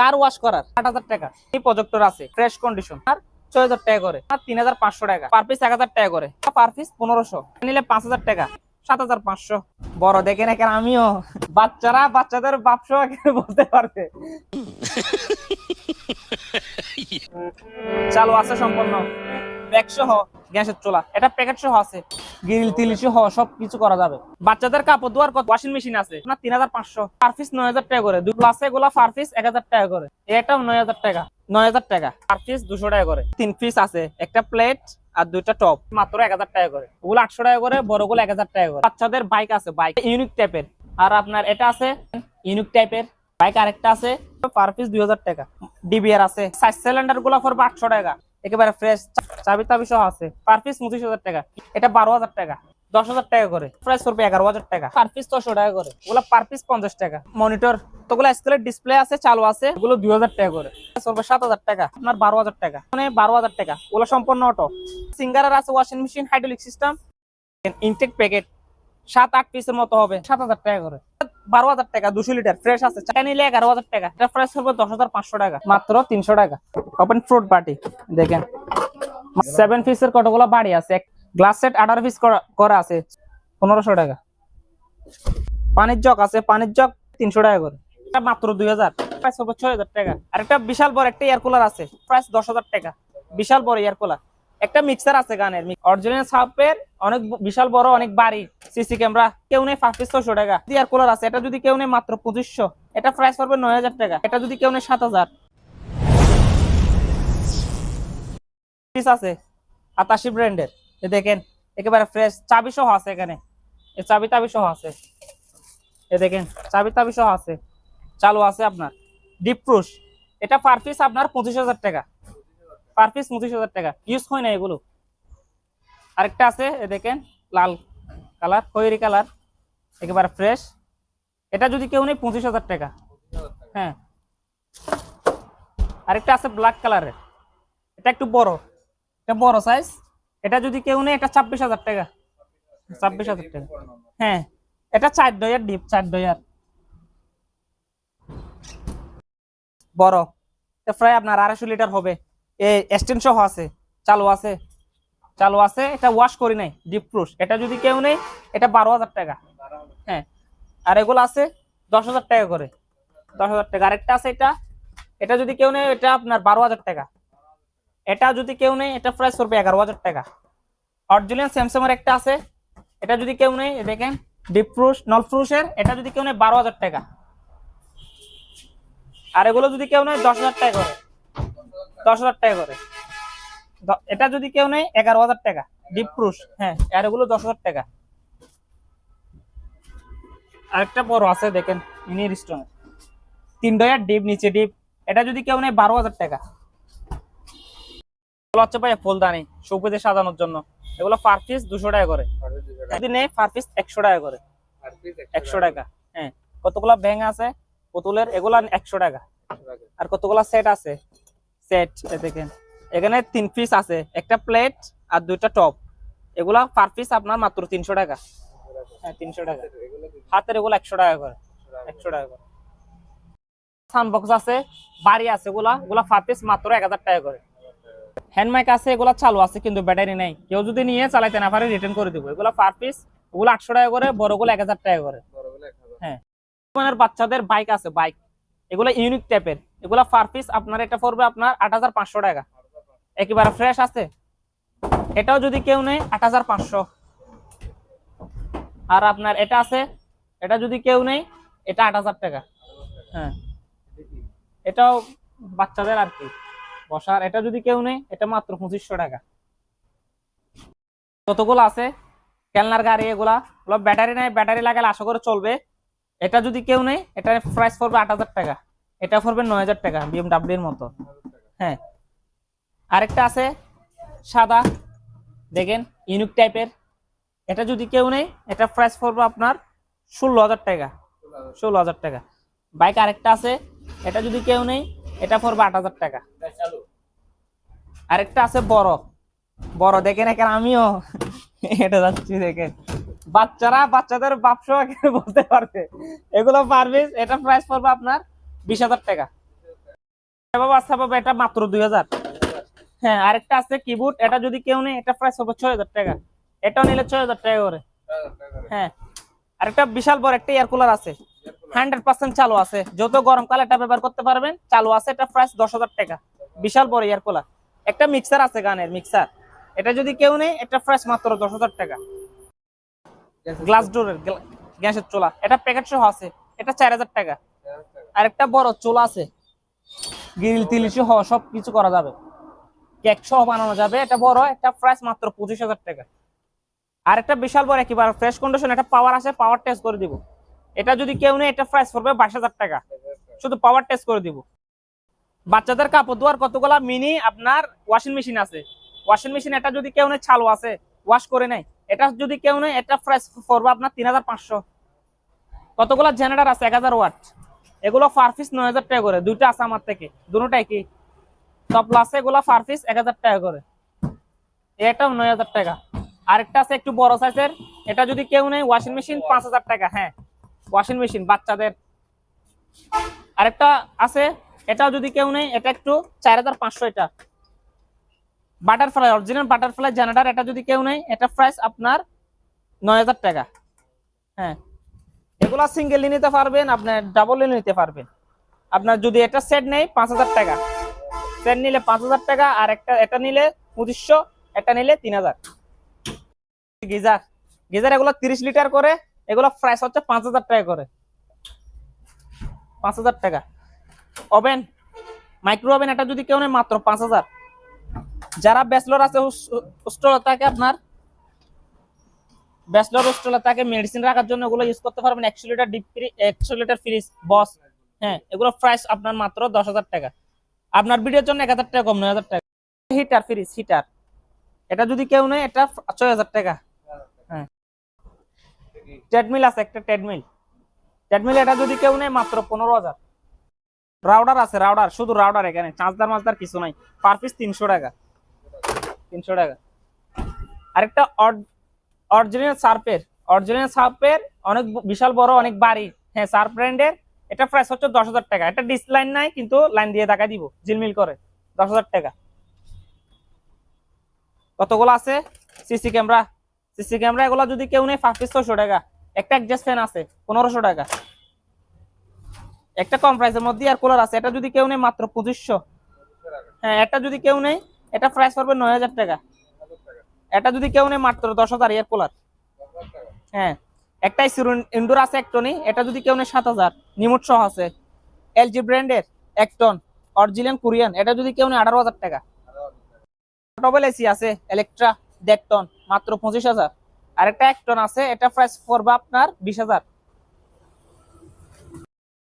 Car wash করার। আট হাজার টাকা। এই প্রজেক্টর আছে ফ্রেশ কন্ডিশন আর ছয় হাজার টাকা করে। আর তিন হাজার পাঁচশো টাকা। পার পিস এক হাজার টাকা করে। পার পিস পনেরোশো। নিলে পাঁচ হাজার টাকা। সাত হাজার পাঁচশো। বড় দেখে না কেন আমিও। বাচ্চারা বাচ্চাদের বাপসো বলতে পারবে? চালু আছে সম্পূর্ণ ব্যাগ সহ গ্যাসের চোলা, এটা প্যাকেট সহ আছে গ্রিল তিল সহ সব কিছু করা যাবে। বাচ্চাদের কাপড় ধোয়ার কত ওয়াশিং মেশিন আছে, না তিন হাজার পাঁচশো। পার নয় হাজার টাকা করে দুই প্লাসে এগুলা পার এক হাজার টাকা করে, এটাও নয় হাজার টাকা, নয় হাজার টাকা পার দুশো টাকা করে। তিন পিস আছে, একটা প্লেট আর দুইটা টপ মাত্র এক হাজার টাকা করে। ওগুলো আটশো টাকা করে বড়গুলো এক হাজার টাকা করে। বাচ্চাদের বাইক আছে বাইক ইউনিক টাইপের আর আপনার এটা আছে ইউনিক টাইপের বাইক আরেকটা আছে পার পিস দুই হাজার টাকা। ডিবিআর আছে সাইজ সিলিন্ডারগুলো পড়বে আটশো টাকা। একেবারে ফ্রেশ চাবি তাবি সহ আছে। পার পিস পঁচিশ হাজার টাকা। এটা বারো হাজার টাকা। দশ হাজার টাকা করে। প্রাইস পড়বে এগারো হাজার টাকা। পার পিস ছশো টাকা করে। ওগুলো পার পিস পঞ্চাশ টাকা। মনিটর তোগুলো স্কেলের ডিসপ্লে আছে চালু আছে। ওগুলো দুই হাজার টাকা করে। পড়বে সাত হাজার টাকা। আপনার বারো হাজার টাকা। মানে বারো হাজার টাকা। ওগুলো সম্পূর্ণ অটো সিঙ্গারের আছে washing machine hydraulic system intake packet সাত আট পিসের মতো হবে। সাত হাজার টাকা করে। বারো হাজার টাকা দুশো লিটার ফ্রেশ আছে। চা নিলে এগারো হাজার টাকা। এটা প্রাইস হবে দশ হাজার পাঁচশো টাকা। মাত্র তিনশো টাকা। ওপেন ফ্রুট পার্টি দেখেন। সেভেন পিসের কতগুলো বাড়ি আছে? গ্লাস সেট আঠারো পিস করা আছে। পনেরোশো টাকা। পানির জগ আছে, পানির জগ তিনশো টাকা করে। মাত্র দুই হাজার। প্রাইস হবে ছয় হাজার টাকা। আর একটা বিশাল বড় একটা এয়ার কুলার আছে, প্রাইস দশ হাজার টাকা। বিশাল বড় এয়ার কুলার একটা মিক্সার আছে গানের। অরিজিনাল সাপের অনেক বিশাল বড় অনেক বাড়ি সিসি ক্যামেরা কেউ নেই পাঁচ পিস ছশো টাকা। এয়ার কুলার আছে, এটা যদি কেউ নেই মাত্র পঁচিশশো। এটা প্রাইস পড়বে নয় হাজার টাকা। এটা যদি কেউ নেই সাত হাজার। পিস আছে, আতাশি ব্র্যান্ডের দেখেন, একেবারে ফ্রেশ চাবি সহ আছে এখানে। এ চাবি তাবি সহ আছে। এ দেখেন, চাবি তাবি সহ আছে। চালু আছে আপনার। ডিপ প্রুশ এটা পার পিস আপনার পঁচিশ হাজার টাকা। পার পিস পঁচিশ হাজার টাকা। ইউজ হয় না এগুলো। আরেকটা আছে এ দেখেন, লাল কালার, খয়েরি কালার। একেবারে ফ্রেশ এটা যদি কেউ নেই পঁচিশ হাজার টাকা। হ্যাঁ। আরেকটা আছে ব্ল্যাক কালারের এটা একটু বড়। এটা বড় সাইজ এটা যদি কেউ নেই এটা ছাব্বিশ হাজার টাকা। ছাব্বিশ হাজার টাকা। হ্যাঁ এটা চার ডয়ার ডিপ চার ডয়ার। বড়। প্রায় আপনার আড়াইশো লিটার হবে। এ এক্সটেন সহ আছে। চালু আছে। চালু আছে, এটা ওয়াশ করি নাই ডিপ প্রুশ এটা যদি কেউ নেই এটা বারো হাজার টাকা। হ্যাঁ আর এগুলো আছে দশ হাজার টাকা করে। দশ হাজার টাকা। আরেকটা আছে এটা। এটা যদি কেউ নেই এটা আপনার বারো হাজার টাকা। এটা যদি কেউ নেই এটা প্রাইস করবে এগারো হাজার টাকা। অরিজিনাল স্যামসাং এর একটা আছে। এটা যদি কেউ নেই দেখেন ডিপ ফ্রুশ নল এটা যদি কেউ নেই বারো হাজার টাকা। আর এগুলো যদি কেউ নেই দশ হাজার টাকা করে। দশ হাজার টাকা করে। এটা যদি কেউ নেই এগারো হাজার টাকা। ডিপ ফ্রুশ হ্যাঁ আর এগুলো দশ হাজার টাকা। আরেকটা বড় আছে, দেখেন মিনি স্টোন তিন ডয়ার ডিপ নিচে ডিপ এটা যদি কেউ নেই বারো হাজার টাকা। এগুলো হচ্ছে ভাই ফুলদানি শোপিতে সাজানোর জন্য। এগুলো পার পিস দুশো টাকা করে। নেই পার পিস একশো টাকা করে। একশো টাকা হ্যাঁ। কতগুলা ব্যাং আছে, পুতুলের, এগুলা একশো টাকা। আর কতগুলা সেট আছে? সেট দেখেন। এখানে তিন পিস আছে, একটা প্লেট আর দুইটা টপ এগুলা পার পিস আপনার মাত্র তিনশো টাকা। হ্যাঁ তিনশো টাকা। হাতের এগুলো একশো টাকা করে। একশো টাকা করে। সাউন্ড বক্স আছে, বাড়ি আছে এগুলা। এগুলা পার পিস মাত্র এক হাজার টাকা করে। হ্যান্ড মাইক আছে এগুলা চালু আছে কিন্তু ব্যাটারি নাই। কেউ যদি নিয়ে চালাইতে না পারে রিটার্ন করে দিব। এগুলা পার পিস ওগুলো আটশো টাকা করে বড়গুলো এক হাজার টাকা করে। হ্যাঁ। বাচ্চাদের বাইক আছে বাইক এগুলো ইউনিক টাইপের এগুলো পার পিস আপনার এটা পড়বে আপনার আট হাজার পাঁচশো টাকা। একেবারে ফ্রেশ আছে। এটাও যদি কেউ নেই আট হাজার পাঁচশো। আর আপনার এটা আছে এটা যদি কেউ নেই এটা আট হাজার টাকা। হ্যাঁ। এটাও বাচ্চাদের আর কি। বসার এটা যদি কেউ নেই এটা মাত্র পঁচিশশো টাকা। কতগুলো আছে, খেলনার গাড়ি এগুলা, ওগুলো ব্যাটারি নাই ব্যাটারি লাগালে আশা করে চলবে। এটা যদি কেউ নেই এটা প্রাইস পড়বে আট হাজার টাকা। এটা পড়বে নয় হাজার টাকা বিএমডাব্লিউ এর মতো। হ্যাঁ। আরেকটা আছে, সাদা। দেখেন ইউনিক টাইপের এটা যদি কেউ নেই এটা প্রাইস পড়বে আপনার ষোলো হাজার টাকা। ষোলো হাজার টাকা। বাইক আরেকটা আছে, এটা যদি কেউ নেই এটা পড়বে আট হাজার টাকা। আরেকটা আছে বড়। বড় দেখেন এখানে আমিও? এটা যাচ্ছি দেখেন বাচ্চারা বাচ্চাদের বাপসো বলতে পারবে? এগুলো পারবে এটা প্রাইস পড়বে আপনার বিশ হাজার টাকা। বাবা আচ্ছা এটা মাত্র দুই হাজার। হ্যাঁ আরেকটা আছে কিবোর্ড এটা যদি কেউ নেই এটা প্রাইস হবে ছয় হাজার টাকা। এটাও নিলে ছয় হাজার টাকা করে। হ্যাঁ আরেকটা বিশাল বড় একটা এয়ার কুলার আছে। হান্ড্রেড পার্সেন্ট চালু আছে। যত এটা ব্যবহার করতে পারবেন, চালু আছে এটা প্রাইস দশ টাকা। বিশাল বড় এয়ার কুলার। একটা মিক্সার আছে গানের মিক্সার এটা যদি কেউ নেই এটা প্রাইস মাত্র দশ টাকা। গ্লাস ডোরের গ্যাসের চোলা। এটা প্যাকেট সহ আছে, এটা চার হাজার টাকা। আর একটা বড় চোলা আছে। গ্রিল তিল সহ সব কিছু করা যাবে। কেক সহ বানানো যাবে। এটা বড় একটা প্রাইস মাত্র পঁচিশ হাজার টাকা। আর একটা বিশাল বড়, একেবারে ফ্রেশ কন্ডিশন এটা পাওয়ার আছে পাওয়ার টেস্ট করে দিব। এটা যদি কেউ নেই এটা প্রাইস পড়বে বাইশ হাজার টাকা। শুধু পাওয়ার টেস্ট করে দিব। বাচ্চাদের কাপড় ধোয়ার কতগুলা? মিনি আপনার ওয়াশিং মেশিন আছে। ওয়াশিং মেশিন এটা যদি কেউ নেই চালু আছে। ওয়াশ করে নেয়। এটা যদি কেউ নেই এটা প্রাইস পড়বে আপনার তিন হাজার পাঁচশো। কতগুলা জেনারেটর আছে? এক হাজার ওয়াট এগুলো পার নয় হাজার টাকা করে। দুইটা আছে আমার থেকে। দুটাই কি? সব প্লাস এগুলো পার এক হাজার টাকা করে। এটাও নয় হাজার টাকা। আরেকটা আছে একটু বড় সাইজের এটা যদি কেউ নেই ওয়াশিং মেশিন পাঁচ হাজার টাকা। হ্যাঁ। ওয়াশিং মেশিন, বাচ্চাদের। আরেকটা আছে এটা যদি কেউ নেই এটা একটু চার হাজার পাঁচশো এটা। বাটারফ্লাই অরিজিনাল বাটারফ্লাই জেনারেটর এটা যদি কেউ নেই এটা প্রাইস আপনার নয় হাজার টাকা। হ্যাঁ। এগুলা সিঙ্গেল নিতে পারবেন আপনার ডাবল নিতে পারবেন। আপনার যদি এটা সেট নেই পাঁচ হাজার টাকা। সেট নিলে পাঁচ হাজার টাকা, আর একটা, এটা নিলে পঁচিশশো, এটা নিলে তিন হাজার। গিজার। গিজার এগুলো তিরিশ লিটার করে এগুলো প্রাইস হচ্ছে পাঁচ হাজার টাকা করে। পাঁচ হাজার টাকা। ওভেন মাইক্রো ওভেন এটা যদি কেউ নেই মাত্র পাঁচ হাজার। যারা ব্যাচলর আছে হোস্টেল আপনার ব্যাচলর হোস্টেলে তাকে মেডিসিন রাখার জন্য ওগুলো ইউজ করতে পারবেন। একশো লিটার ডিপ একশো লিটার ফ্রিজ বস হ্যাঁ এগুলো প্রাইস আপনার মাত্র দশ হাজার টাকা। আপনার ভিডিওর জন্য এক হাজার টাকা কম নয় হাজার টাকা। হিটার ফ্রিজ হিটার এটা যদি কেউ নেই এটা ছয় হাজার টাকা। হ্যাঁ। ট্রেডমিল আছে, একটা ট্রেডমিল ট্রেডমিল এটা যদি কেউ নেই মাত্র পনেরো হাজার। রাউডার আছে রাউডার শুধু রাউডার এখানে। চার্জদার মাছদার কিছু নাই। পার পিস তিনশো টাকা। তিনশো টাকা। আরেকটা অরিজিনাল সার্পের অরিজিনাল সার্পের অনেক বিশাল বড়, অনেক বাড়ি। হ্যাঁ সার্প ব্র্যান্ডের এটা প্রাইস হচ্ছে দশ হাজার টাকা। এটা ডিসলাইন নাই, কিন্তু লাইন দিয়ে টাকা দিব। ঝিলমিল করে। দশ হাজার টাকা। কতগুলো আছে? সিসি ক্যামেরা সিসি ক্যামেরা এগুলো যদি কেউ নেই পাঁচ পিস ছশো টাকা। একটা অ্যাডজাস্ট ফ্যান আছে, পনেরোশো টাকা। একটা কম প্রাইসের মধ্যে আর কুলার আছে, এটা যদি কেউ নেই মাত্র পঁচিশশো। হ্যাঁ এটা যদি কেউ নেই এটা প্রাইস পড়বে নয় হাজার টাকা। এটা যদি কেউ নেই মাত্র দশ হাজার এয়ার কুলার হ্যাঁ একটাই ইনডোর আছে একটনই এটা যদি কেউ নেই সাত হাজার, নিমুট সহ আছে। এলজি ব্র্যান্ডের এক টন অরিজিনাল কোরিয়ান এটা যদি কেউ নেই আঠারো হাজার টাকা। ডবল এসি আছে ইলেকট্রা দেড় টন মাত্র পঁচিশ হাজার। আর একটা এক টন আছে, এটা প্রাইস পড়বে আপনার বিশ হাজার।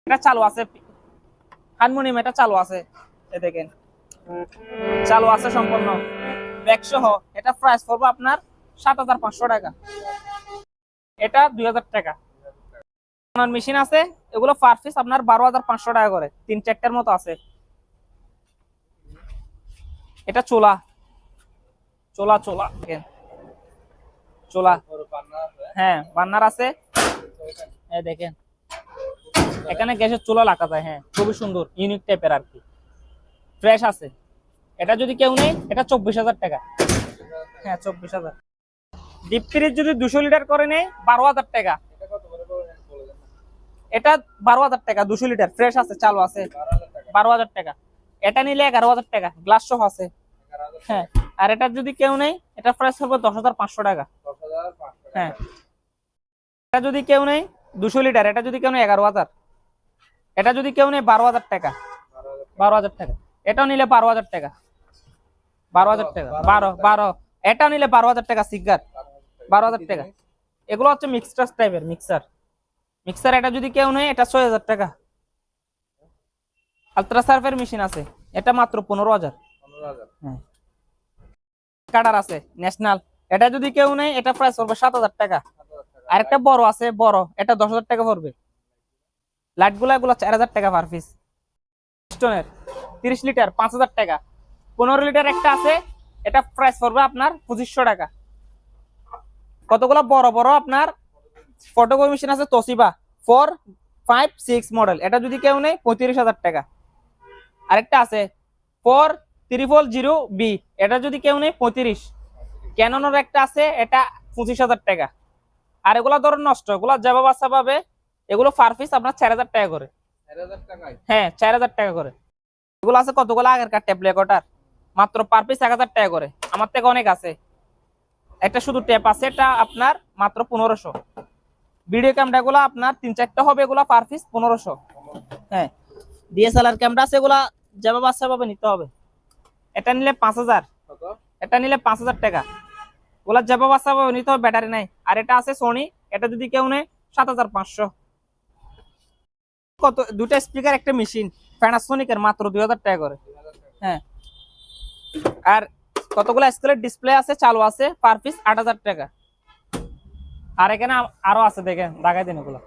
এটা চালু আছে, হারমোনিয়াম এটা চালু আছে এ দেখেন। চালু আছে সম্পূর্ণ। ব্যাগ এটা প্রাইস পড়বে আপনার সাত হাজার পাঁচশো টাকা। এটা দুই হাজার টাকা। মেশিন আছে, এগুলো পার আপনার বারো হাজার পাঁচশো টাকা করে। তিন চারটার মতো আছে। এটা চোলা। চোলা চোলা। চোলা। হ্যাঁ বান্নার আছে। হ্যাঁ দেখেন। এখানে গ্যাসের চুলা লাগা যায় হ্যাঁ। খুবই সুন্দর ইউনিক টাইপের আর কি। ফ্রেশ আছে। এটা যদি কেউ নেই এটা চব্বিশ হাজার টাকা। হ্যাঁ চব্বিশ হাজার। ডিপ ফ্রিজ যদি দুশো লিটার করে নেয়, বারো হাজার টাকা। এটা বারো হাজার টাকা, দুশো লিটার। ফ্রেশ আছে, চালু আছে। বারো হাজার টাকা। এটা নিলে এগারো হাজার টাকা। গ্লাস সহ আছে। হ্যাঁ। আর এটা যদি কেউ নেই এটা প্রাইস হবে দশ হাজার পাঁচশো টাকা। হ্যাঁ। এটা যদি কেউ নেই দুশো লিটার এটা যদি কেউ নেই এগারো হাজার। এটা যদি কেউ নেই বারো হাজার টাকা। বারো হাজার টাকা। এটাও নিলে বারো হাজার টাকা। বারো হাজার টাকা। বারো বারো এটাও নিলে বারো হাজার টাকা সিগার বারো হাজার টাকা। এগুলো হচ্ছে মিক্সচার টাইপের মিক্সার মিক্সার এটা যদি কেউ নেই এটা ছয় হাজার টাকা। আলট্রা সার্ফের মেশিন আছে। এটা মাত্র পনেরো হাজার। হ্যাঁ। কাটার আছে ন্যাশনাল এটা যদি কেউ নেই এটা প্রাইস পড়বে সাত হাজার টাকা। আরেকটা বড় আছে, বড়। এটা দশ হাজার টাকা পড়বে। লাইটগুলা এগুলো চার হাজার টাকা পার পিস স্টোনের তিরিশ লিটার পাঁচ হাজার টাকা। পনেরো লিটার একটা আছে, এটা প্রাইস পড়বে আপনার পঁচিশশো টাকা। কতগুলো বড় বড় আপনার ফটোকপি মেশিন আছে Toshiba. Four five six model এটা যদি কেউ নেই পঁয়ত্রিশ হাজার টাকা। আরেকটা আছে ফোর ত্রিপল জিরো বি এটা যদি কেউ নেই পঁয়ত্রিশ। ক্যাননের একটা আছে এটা পঁচিশ হাজার টাকা। আর এগুলা ধরুন নষ্ট এগুলা যাবা বাচ্চা পাবে এগুলো পার পিস আপনার চার হাজার টাকা করে। হ্যাঁ চার হাজার টাকা করে। এগুলো আছে কতগুলো আগের কার ট্যাপ রেকর্ডার মাত্র পার পিস এক হাজার টাকা করে। আমার থেকে অনেক আছে। একটা শুধু ট্যাপ আছে এটা আপনার মাত্র পনেরোশো। ভিডিও ক্যামেরাগুলো আপনার তিন চারটা হবে এগুলো পার পিস পনেরোশো। হ্যাঁ ডিএসএলআর ক্যামেরা আছে এগুলা যাবা বাচ্চা পাবে নিতে হবে। এটা নিলে পাঁচ হাজার। এটা নিলে পাঁচ হাজার টাকা। ওগুলা যাবা পাবে নিতে হবে ব্যাটারি নাই। আর এটা আছে সোনি এটা যদি কেউ নেয় সাত হাজার পাঁচশো। কত? দুটা স্পিকার একটা মেশিন প্যানাসোনিকের মাত্র দুই হাজার টাকা করে। হ্যাঁ। আর কতগুলো স্কেলের ডিসপ্লে আছে চালু আছে পার পিস আট হাজার টাকা। আর এখানে আরও আছে দেখেন দাগাই দিন এগুলো।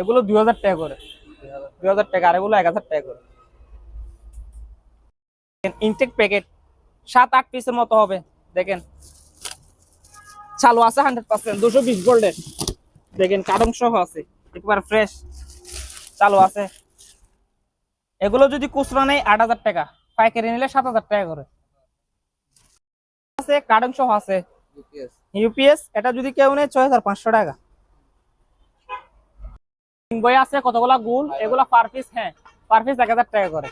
এগুলো দুই হাজার টাকা করে। দুই হাজার টাকা আর এগুলো এক হাজার টাকা করে। ইনটেক প্যাকেট সাত আট পিসের মতো হবে। দেখেন চালু আছে হান্ড্রেড পার্সেন্ট দুশো বিশ গোল্ডের দেখেন কারণ সহ আছে একবার ফ্রেশ চালু আছে। এগুলো যদি খুচরা নেই আট হাজার টাকা পাইকারি নিলে সাত হাজার টাকা করে। আছে কার্ডন সহ আছে। ইউপিএস এটা যদি কেউ নেয় ছয় হাজার পাঁচশো টাকা। বই আছে কতগুলা গুল এগুলো পার পিস হ্যাঁ পার পিস এক হাজার টাকা করে।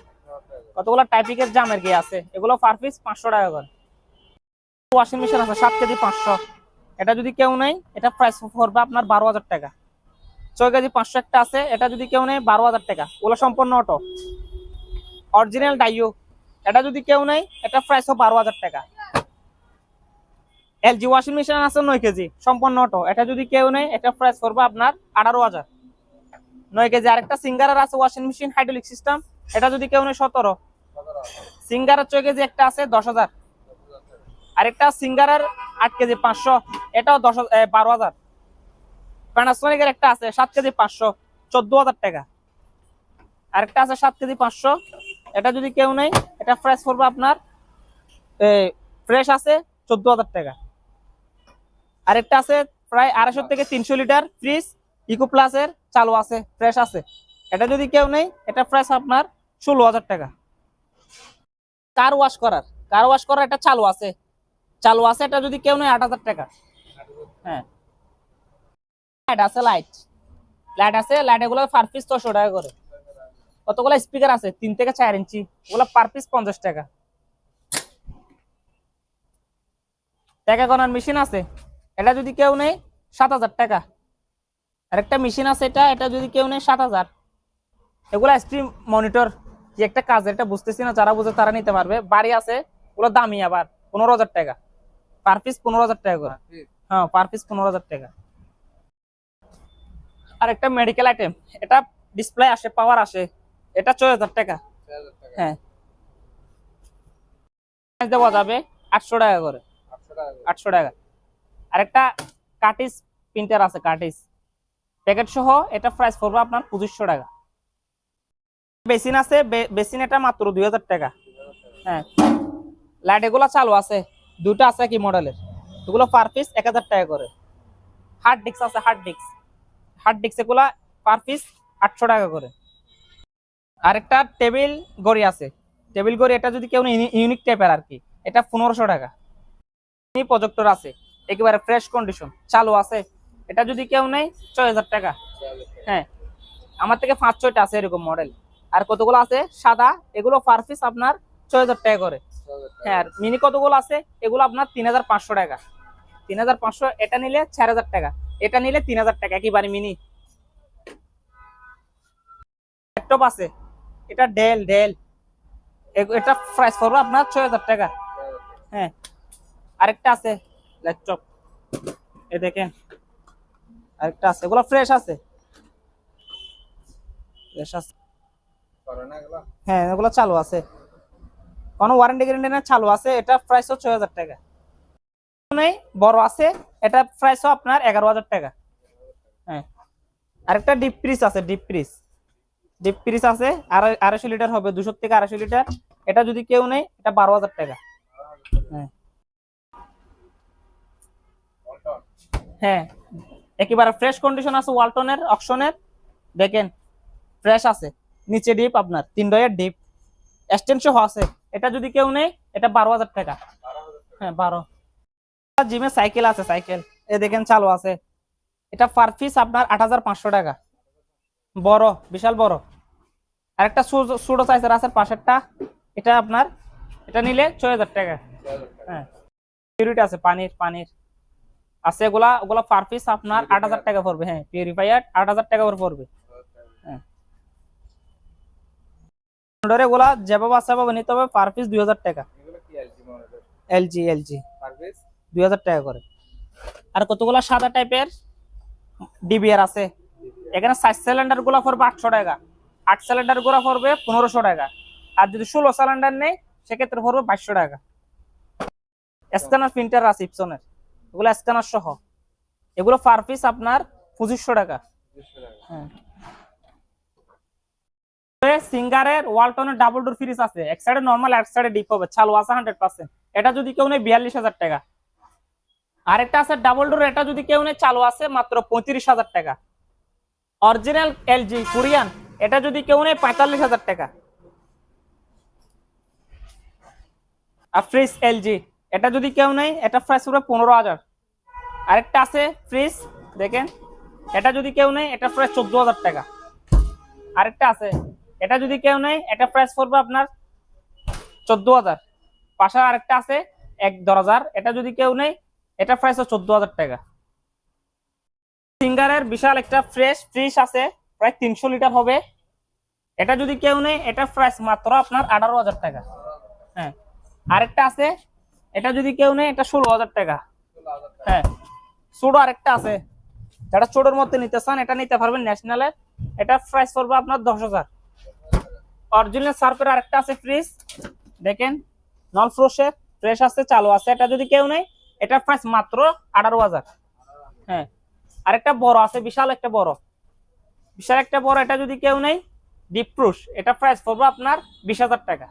কতগুলো টাইপিকের জামের গিয়ে আছে? এগুলো পার পিস পাঁচশো টাকা করে। ওয়াশিং মেশিন আছে সাত কেজি পাঁচশো। এটা যদি কেউ নেই এটা প্রাইস পড়বে আপনার বারো হাজার টাকা। ছয় কেজি পাঁচশো একটা আছে, এটা যদি কেউ নেই বারো হাজার টাকা। ওগুলো সম্পূর্ণ অটো অরিজিনাল ডাইও এটা যদি কেউ নেই এটা প্রাইস বারো হাজার টাকা। এলজি ওয়াশিং মেশিন আছে নয় কেজি, সম্পূর্ণ অটো এটা যদি কেউ নেই এটা প্রাইস করবে আপনার আঠারো হাজার। নয় কেজি, আরেকটা সিঙ্গারের আছে ওয়াশিং মেশিন হাইড্রোলিক সিস্টেম এটা যদি কেউ নেই সতেরো। সিঙ্গারের ছয় কেজি একটা আছে দশ হাজার। আরেকটা সিঙ্গারের আট কেজি পাঁচশো, এটাও দশ বারো হাজার। প্যানাসোনিকের একটা আছে সাত কেজি পাঁচশো, চোদ্দ হাজার টাকা। আরেকটা আছে সাত কেজি পাঁচশো, এটা যদি কেউ নেই এটা ফ্রেশ পড়বে আপনার ফ্রেশ আছে চোদ্দ হাজার টাকা। আরেকটা আছে প্রায় আড়াইশো থেকে তিনশো লিটার ফ্রিজ ইকো প্লাসের চালু আছে ফ্রেশ আছে। এটা যদি কেউ নেই এটা প্রাইস আপনার ষোলো হাজার টাকা। কার ওয়াশ করার কার ওয়াশ করার এটা চালু আছে। চালু আছে, এটা যদি কেউ নেই আট হাজার টাকা। হ্যাঁ। লাইট আছে লাইট লাইট আছে লাইট এগুলো পার পিস ছশো টাকা করে। কতগুলো স্পিকার আছে? তিন থেকে চার ইঞ্চি। ওগুলো পার পিস পঞ্চাশ টাকা। টাকা গণার মেশিন আছে। এটা যদি কেউ নেই সাত হাজার টাকা। আরেকটা মেশিন আছে এটা এটা যদি কেউ নেই সাত হাজার। এগুলো স্ট্রিম মনিটর কি একটা কাজ এটা বুঝতেছি না যারা বুঝে তারা নিতে পারবে। বাড়ি আছে ওগুলো দামি আবার পনেরো হাজার টাকা। পার পিস পনেরো হাজার টাকা করে। হ্যাঁ পার পিস পনেরো হাজার টাকা। আর একটা মেডিকেল আইটেম এটা ডিসপ্লে আসে পাওয়ার আসে এটা ছয় হাজার টাকা। হ্যাঁ। দেওয়া যাবে আটশো টাকা করে। আটশো টাকা আরেকটা কাটিস প্রিন্টার আছে কাটিস প্যাকেট সহ এটা প্রাইস পড়বে আপনার পঁচিশশো টাকা। বেসিন আছে বেসিন এটা মাত্র দুই হাজার টাকা। হ্যাঁ। লাইট এগুলো চালু আছে দুটো আছে কি মডেলের এগুলো পার পিস এক হাজার টাকা করে। হার্ড ডিস্ক আছে হার্ড ডিস্ক হার্ড ডিস্ক এগুলা পার পিস আটশো টাকা করে। আরেকটা টেবিল গড়ি আছে। টেবিল গড়ি এটা যদি কেউ ইউনিক টাইপের আর কি, এটা পনেরোশো টাকা। প্রজেক্টর আছে, একেবারে ফ্রেশ কন্ডিশন চালু আছে। এটা যদি কেউ নেই ছয় হাজার টাকা। হ্যাঁ আমার থেকে পাঁচ, ছয়টা আছে এরকম মডেল আর কতগুলো আছে? সাদা, এগুলো পার পিস আপনার ছয় হাজার টাকা করে। হ্যাঁ আর মিনি কতগুলো আছে? এগুলো আপনার তিন হাজার পাঁচশো টাকা। তিন হাজার পাঁচশো, এটা নিলে চার হাজার টাকা। এটা নিলে তিন হাজার টাকা, একেবারে মিনি ল্যাপটপ আছে। এটা ডেল ডেল এটা প্রাইস পড়বে আপনার ছয় হাজার টাকা। হ্যাঁ আরেকটা আছে ল্যাপটপ এ দেখেন। আরেকটা আছে, এগুলো ফ্রেশ আছে। ফ্রেশ আছে। হ্যাঁ এগুলো চালু আছে। কোনো ওয়ারেন্টি গ্যারেন্টি না, চালু আছে। এটা প্রাইস ছয় হাজার টাকা। বড় আছে। এটা প্রাইস আপনার এগারো হাজার টাকা। হ্যাঁ। আরেকটা ডিপ ফ্রিজ আছে ডিপ ফ্রিজ ডিপ ফ্রিজ আছে, আড়াই- আড়াইশো লিটার হবে, দুশো থেকে আড়াইশো লিটার এটা যদি কেউ নেই এটা বারো হাজার টাকা। হ্যাঁ। হ্যাঁ। একেবারে ফ্রেশ কন্ডিশন আছে ওয়ালটনের, অকশনের। দেখেন ফ্রেশ আছে। নিচে ডিপ আপনার, তিন ডয়ের ডিপ সহ আছে। এটা যদি কেউ নেই এটা বারো হাজার টাকা। হ্যাঁ বারো। জিমে সাইকেল আছে সাইকেল এ দেখেন, চালু আছে। এটা পার পিস আপনার আট হাজার পাঁচশো টাকা। বড়, বিশাল বড়। আর আরেকটা সুডো সাইজের আছে পাশেরটা। এটা আপনার, এটা নিলে ছয় হাজার টাকা। হ্যাঁ। পিউরিটি আছে, পানির পানির। আছে এগুলা ওগুলা পার পিস আপনার আট হাজার টাকা পড়বে হ্যাঁ পিউরিফায়ার আট হাজার টাকা করে পড়বে। হ্যাঁ। অর্ডারে এগুলা যেভাবে আছে সেভাবে নিতে হবে পার পিস দুই হাজার টাকা। এলজি এলজি এলজি দুই হাজার টাকা করে। আর কতগুলা সাদা টাইপের ডিবিআর আছে। এখানে সাত সিলিন্ডারগুলা পড়বে আটশো টাকা। আট সিলিন্ডারগুলা পড়বে পনেরোশো টাকা। আর যদি ষোলো সিলিন্ডার নেই সেক্ষেত্রে পড়বে বাইশশো টাকা। স্ক্যানার প্রিন্টার আছে ইপসনের এগুলো স্ক্যানার সহ। এগুলো পার পিস আপনার পঁচিশশো টাকা। হ্যাঁ। সিঙ্গারের ওয়ালটনের ডাবল ডোর ফ্রিজ আছে। এক সাইডে নর্মাল এক সাইডে ডিপ হবে। হান্ড্রেড পার্সেন্ট এটা যদি কেউ নেই বিয়াল্লিশ হাজার টাকা। আরেকটা আছে ডাবল ডোর এটা যদি কেউ নেই চালু আছে মাত্র পঁয়ত্রিশ হাজার টাকা। Original LG Korean. এটা যদি কেউ নেই পঁয়তাল্লিশ হাজার টাকা। আর ফ্রিজ এলজি এটা যদি কেউ নেই এটা প্রাইস পুরো পনেরো হাজার। আরেকটা আছে ফ্রিজ দেখেন। এটা যদি কেউ নেই এটা প্রাইস চোদ্দ হাজার টাকা। আরেকটা আছে, এটা যদি কেউ নেই এটা প্রাইস পড়বে আপনার চোদ্দ হাজার। পাশে আরেকটা আছে, এক দশ হাজার এটা যদি কেউ নেই এটা প্রাইস চোদ্দ হাজার টাকা। সিঙ্গারের বিশাল একটা ফ্রেশ ফ্রিজ আছে, প্রায় তিনশো লিটার হবে। এটা যদি কেউ নেই এটা প্রাইস মাত্র আপনার আঠারো হাজার টাকা। হ্যাঁ। আরেকটা আছে, এটা যদি কেউ নেই এটা ষোলো হাজার টাকা। হ্যাঁ। ছোটো আরেকটা আছে। যেটা ছোটোর মধ্যে নিতে চান, এটা নিতে পারবেন ন্যাশনালের। এটা প্রাইস পড়বে আপনার দশ হাজার। অরিজিনাল সার্ফের আরেকটা আছে ফ্রিজ দেখেন নন ফ্রোশের ফ্রেশ আছে, চালু আছে। এটা যদি কেউ নেই এটার প্রাইস মাত্র আঠারো হাজার। হ্যাঁ আরেকটা বড় আছে, বিশাল একটা বড়। বিশাল একটা বড়, এটা যদি কেউ নেই ডিপ প্রুশ এটা প্রাইস পড়বে আপনার বিশ হাজার টাকা।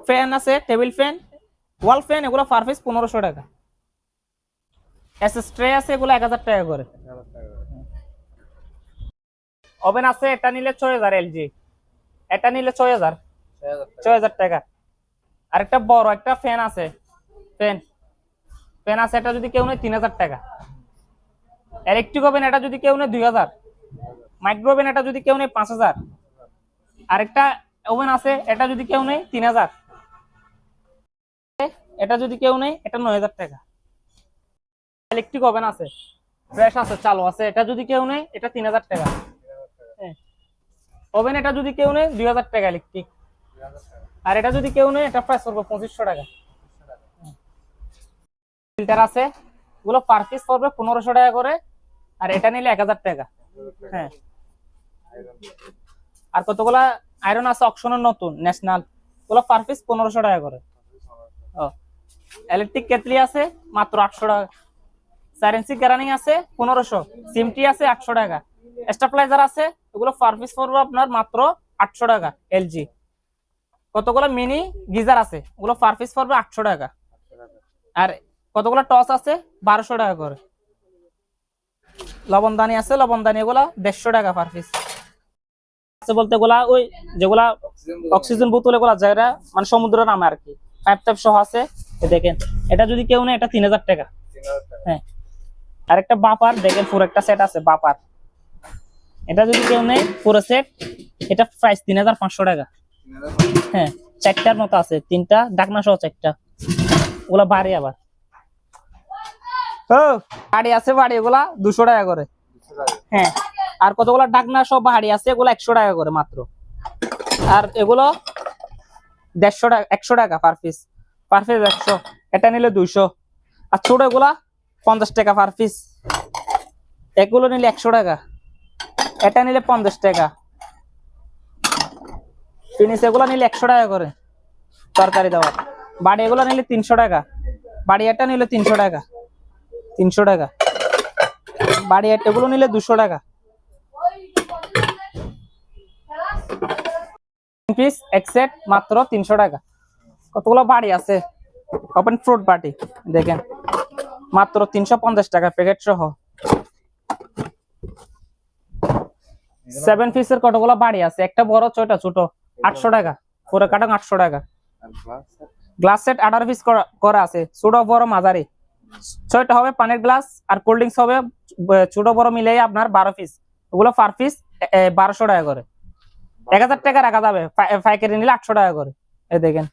ফ্যান আছে টেবিল ফ্যান ওয়াল ফ্যান এগুলো পার পনেরোশো টাকা। এস ট্রে আছে, এগুলো এক হাজার টাকা করে। ওভেন আছে, এটা নিলে ছয় হাজার এলজি এটা নিলে ছয় হাজার। ছয় হাজার টাকা। আরেকটা বড় একটা ফ্যান আছে। ফ্যান। ফ্যান আছে, এটা যদি কেউ নেই তিন হাজার টাকা। ইলেকট্রিক ওভেন এটা যদি কেউ নেই দুই হাজার। মাইক্রো ওভেন এটা যদি কেউ নেই পাঁচ হাজার। আরেকটা ওভেন আছে, এটা যদি কেউ নেই তিন হাজার। এটা যদি কেউ নেই এটা নয় হাজার টাকা। ইলেকট্রিক ওভেন আছে। ফ্রেশ আছে, চালু আছে। এটা যদি কেউ নেই এটা তিন হাজার টাকা। ওভেন এটা যদি কেউ নেই দুই হাজার টাকা ইলেকট্রিক আর এটা যদি কেউ নেই এটা প্রাইস পড়বে পঁচিশশো টাকা। ফিল্টার আছে। ওগুলো পার পড়বে পনেরোশো টাকা করে। আর এটা নিলে এক হাজার টাকা। হ্যাঁ। আর কতগুলা আয়রন আছে অকশনের নতুন ন্যাশনাল ওগুলো পার পনেরোশো টাকা করে। ও। ইলেকট্রিক কেটলি আছে, মাত্র আটশো টাকা। সারেন্সি গ্যারানিং আছে পনেরোশো, সিমটি আছে আটশো টাকা। স্টাপ্লাইজার আছে ওগুলো পার পিস আপনার মাত্র আটশো টাকা, এলজি। কতগুলো মিনি গিজার আছে ওগুলো পার পিস পড়বে আটশো টাকা। আর কতগুলো টস আছে, বারোশো টাকা করে। লবণদানি আছে, লবণদানি এগুলো দেড়শো টাকা পার পিস। আছে বলতে এগুলা ওই যেগুলা অক্সিজেন বোতল এগুলা যেটা মানে সমুদ্র নামে আর কি। পাইপ টাইপ সহ আছে দেখেন। এটা যদি কেউ নেই এটা তিন হাজার টাকা। হ্যাঁ আর একটা বাপার দেখেন পুরো একটা সেট আছে বাপার। এটা যদি কেউ নেই পুরো সেট এটা প্রাইস তিন হাজার পাঁচশো টাকা। হ্যাঁ চারটার মতো আছে তিনটা ডাকনা সহ চারটা। ওগুলা বাড়ি আবার। ও! বাড়ি আছে বাড়ি এগুলা দুশো টাকা করে। হ্যাঁ আর কতগুলো ডাকনা সব বাড়ি আছে এগুলো একশো টাকা করে মাত্র। আর এগুলো দেড়শো টাকা একশো টাকা পার পিস পার পিস একশো এটা নিলে দুইশো। আর ছোট এগুলা পঞ্চাশ টাকা পার পিস এগুলো নিলে একশো টাকা। এটা নিলে পঞ্চাশ টাকা। ফিনিশ এগুলো নিলে একশো টাকা করে তরকারি দেওয়া বাড়ি এগুলো নিলে তিনশো টাকা। বাড়ি এটা নিলে তিনশো টাকা। তিনশো টাকা। বাড়ি এগুলো নিলে দুশো টাকা। পিস এক সেট মাত্র তিনশো টাকা। কতগুলো বাড়ি আছে? ওপেন ফ্রুট বাটি দেখেন। মাত্র তিনশো পঞ্চাশ টাকা প্যাকেট সহ। সেভেন পিসের কতগুলো বাড়ি আছে? একটা বড়, ছয়টা, ছোট। আটশো টাকা। পুরো কাটাং আটশো টাকা। গ্লাস সেট আঠারো পিস করা আছে। ছোট, বড়, মাঝারি। ছয়টা হবে পানির গ্লাস আর কোল্ড ড্রিঙ্কস হবে ছোট, বড় মিলিয়ে আপনার বারো পিস ওগুলো পার পিস বারোশো টাকা করে। এক হাজার টাকা রাখা যাবে। পাইকারি নিলে আটশো টাকা করে। এই দেখেন।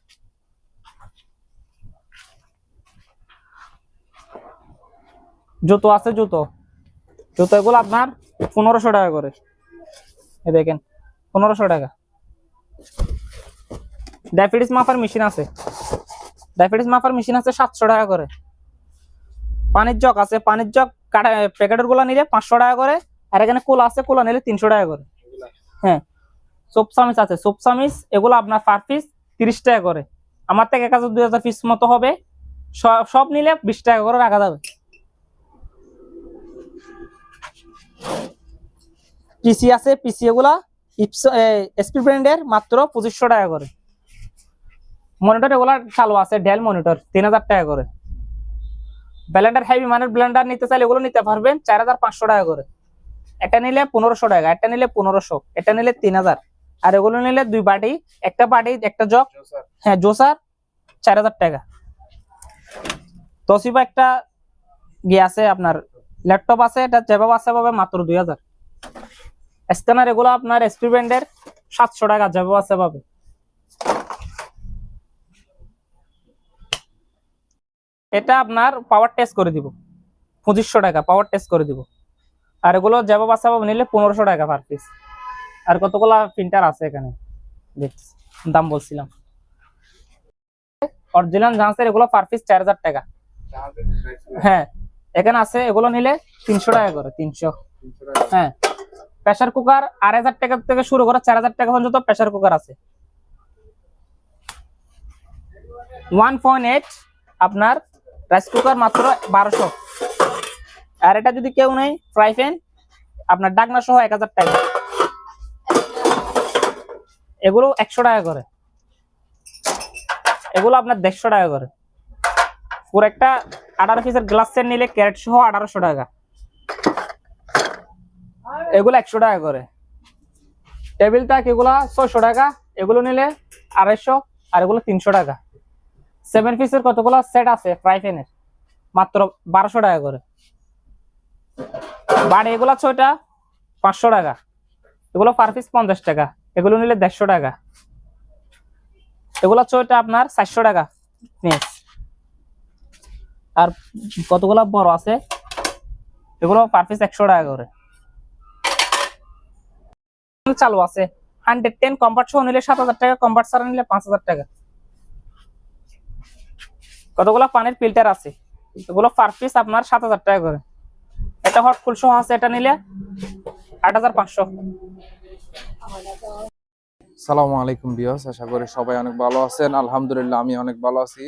জুতো আছে জুতো। জুতো এগুলো আপনার পনেরোশো টাকা করে। এই দেখেন, পনেরোশো টাকা। ডায়াবেটিস মাপার মেশিন আছে। ডায়াবেটিস মাপার মেশিন আছে সাতশো টাকা করে। পানির জগ আছে, পানির জগ কাটা প্যাকেটেরগুলা নিলে পাঁচশো টাকা করে। আর এখানে কোলা আছে, কোলা নিলে তিনশো টাকা করে। হ্যাঁ সোপ সামিস আছে। সোপ সামিস, এগুলো আপনার পার পিস তিরিশ টাকা করে। আমার থেকে এক হাজার দুই হাজার পিস মতো হবে সব- সব নিলে বিশ টাকা করে রাখা যাবে। পিসি আছে পিসি এগুলা এসপি ব্র্যান্ডের মাত্র পঁচিশশো টাকা করে। মনিটর এগুলা চালু আছে ডেল মনিটর তিন হাজার টাকা করে। ব্লেন্ডার হেভি মানের ব্লেন্ডার নিতে চাইলে এগুলো নিতে পারবেন চার হাজার পাঁচশো টাকা করে। এটা নিলে পনেরোশো টাকা এটা নিলে পনেরোশো এটা নিলে তিন হাজার। আর এগুলো নিলে দুই বাটি একটা বাটি একটা জগ হ্যাঁ জোসার চার হাজার টাকা। তসিবা একটা গিয়ে আছে আপনার ল্যাপটপ আছে, এটা যেভাবে আছে পাবে মাত্র দুই হাজার। স্ক্যানার এগুলো আপনার ব্র্যান্ডের সাতশো টাকা যেভাবে আছে পাবে এটা আপনার পাওয়ার টেস্ট করে দিব। পঁচিশশো টাকা পাওয়ার টেস্ট করে দিব। আর এগুলো যেভাবে আছে পাবে নিলে পনেরোশো টাকা পার পিস আর কতগুলা প্রিন্টার আছে এখানে? দাম বলছিলাম। অরিজিনাল জাহাজের এগুলো পার পিস চার হাজার টাকা। হ্যাঁ এখানে আছে, এগুলো নিলে তিনশো টাকা করে, তিনশো। হ্যাঁ। প্রেসার কুকার আড়াই হাজার টাকা থেকে শুরু করে চার হাজার টাকা পর্যন্ত প্রেসার কুকার আছে। ওয়ান পয়েন্ট এইট আপনার রাইস কুকার মাত্র বারোশো। আর এটা যদি কেউ নেই ফ্রাই প্যান আপনার ডাকনা সহ এক হাজার টাকা। এগুলো একশো টাকা করে। এগুলো আপনার দেড়শো টাকা করে। পুরো একটা আঠারো পিসের গ্লাস সেট নিলে ক্যারেট সহ আঠারোশো টাকা। এগুলো একশো টাকা করে। টেবিল টাক এগুলা ছয়শো টাকা, এগুলো নিলে আড়াইশো, আর এগুলো তিনশো টাকা। সেভেন পিসের কতগুলো সেট আছে? ফ্রাই প্যানের মাত্র বারোশো টাকা করে। বাড়ি এগুলা ছয়টা, পাঁচশো টাকা। এগুলো পার পিস পঞ্চাশ টাকা। এগুলো নিলে দেড়শো টাকা। এগুলো ছয়টা আপনার চারশো টাকা। পিস আর কতগুলো বড় আছে? এগুলো পার পিস একশো টাকা করে। চালু আছে। হান্ড্রেড টেন কম্পার্ট সহ নিলে সাত হাজার টাকা কম্পার্ট ছাড়া নিলে পাঁচ হাজার টাকা। কতগুলো পানির ফিল্টার আছে? এগুলো পার পিস আপনার সাত হাজার টাকা করে। এটা হট ফুল সহ আছে, এটা নিলে আট হাজার পাঁচশো। সালামু আলাইকুম বিয়স আশা করি সবাই অনেক ভালো আছেন। আলহামদুলিল্লাহ, আমি অনেক ভালো আছি।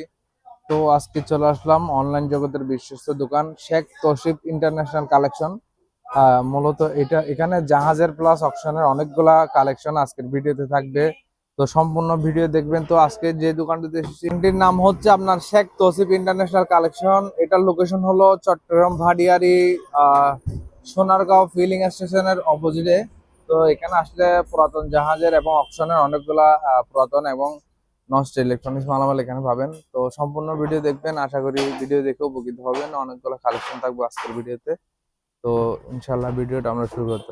তো আজকে চলে আসলাম অনলাইন জগতের বিশ্বস্ত দোকান শেখ তৌসিফ ইন্টারন্যাশনাল কালেকশন মূলত এটা, এখানে জাহাজের প্লাস অপশনের অনেকগুলা কালেকশন আজকের ভিডিওতে থাকবে। তো সম্পূর্ণ ভিডিও দেখবেন। তো আজকে যে দোকানটিতে এসেছি এটির নাম হচ্ছে আপনার শেখ তৌসিফ ইন্টারন্যাশনাল কালেকশন এটার লোকেশন হলো চট্টগ্রাম ভাডিয়ারি সোনারগাঁও ফিলিং স্টেশনের অপোজিটে তো এখানে আসলে পুরাতন জাহাজের এবং অপশনের অনেকগুলা পুরাতন এবং নষ্ট ইলেকট্রনিক্স মালামাল এখানে পাবেন। তো সম্পূর্ণ ভিডিও দেখবেন। আশা করি ভিডিও দেখে উপকৃত হবেন। অনেকগুলো কালেকশন থাকবে আজকের ভিডিওতে তো। ইনশাল্লাহ ভিডিওটা আমরা শুরু করতে।